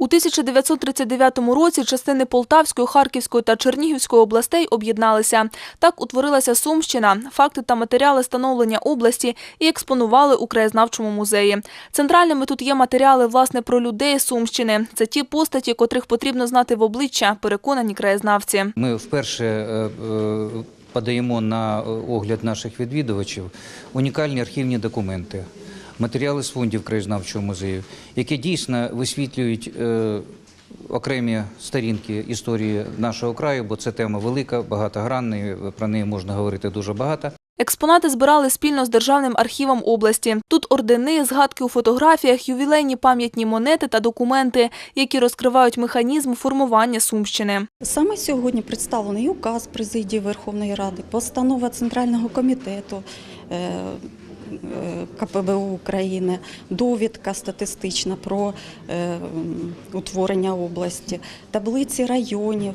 У 1939 році частини Полтавської, Харківської та Чернігівської областей об'єдналися. Так утворилася Сумщина. Факти та матеріали становлення області і експонували у краєзнавчому музеї. Центральними тут є матеріали власне про людей Сумщини. Це ті постаті, котрих потрібно знати в обличчя, переконані краєзнавці. Ми вперше е, е, подаємо на огляд наших відвідувачів унікальні архівні документи, матеріали з фондів краєзнавчого музею, які дійсно висвітлюють е, окремі сторінки історії нашого краю, бо це тема велика, багатогранна, і про неї можна говорити дуже багато. Експонати збирали спільно з Державним архівом області. Тут ордени, згадки у фотографіях, ювілейні пам'ятні монети та документи, які розкривають механізм формування Сумщини. Саме сьогодні представлений указ президії Верховної Ради, постанова Центрального комітету е, КПБУ України, довідка статистична про е, утворення області, таблиці районів,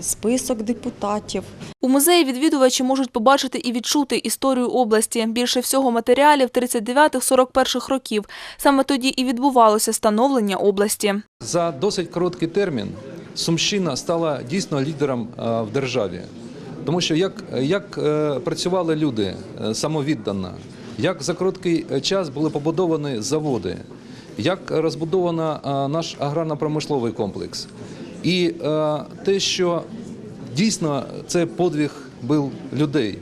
список депутатів. У музеї відвідувачі можуть побачити і відчути історію області. Більше всього матеріалів 39-41 років. Саме тоді і відбувалося становлення області. За досить короткий термін Сумщина стала дійсно лідером е, в державі. Тому що як, як е, працювали люди е, самовіддано, як за короткий е, час були побудовані заводи, як розбудовано наш аграрно-промисловий комплекс. І те, що дійсно це подвиг був людей.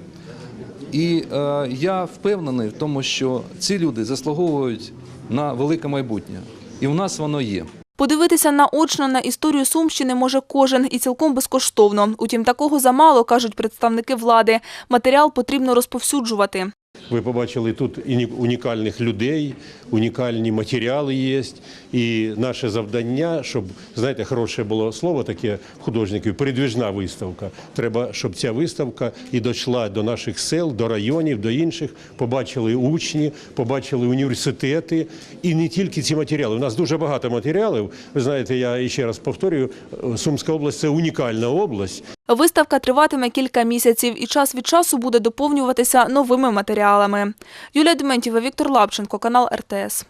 І е, я впевнений в тому, що ці люди заслуговують на велике майбутнє. І в нас воно є. Подивитися наочно на історію Сумщини може кожен і цілком безкоштовно. Утім, такого замало, кажуть представники влади. Матеріал потрібно розповсюджувати. Ви побачили тут унікальних людей, унікальні матеріали є. І наше завдання, щоб знаєте, хороше було слово таке художників, передвіжна виставка. Треба, щоб ця виставка і дійшла до наших сел, до районів, до інших. Побачили учні, побачили університети, і не тільки ці матеріали. У нас дуже багато матеріалів. Ви знаєте, я ще раз повторюю, Сумська область це унікальна область. Виставка триватиме кілька місяців і час від часу буде доповнюватися новими матеріалами. Юлія Дементьєва, Віктор Лапченко, канал РТС.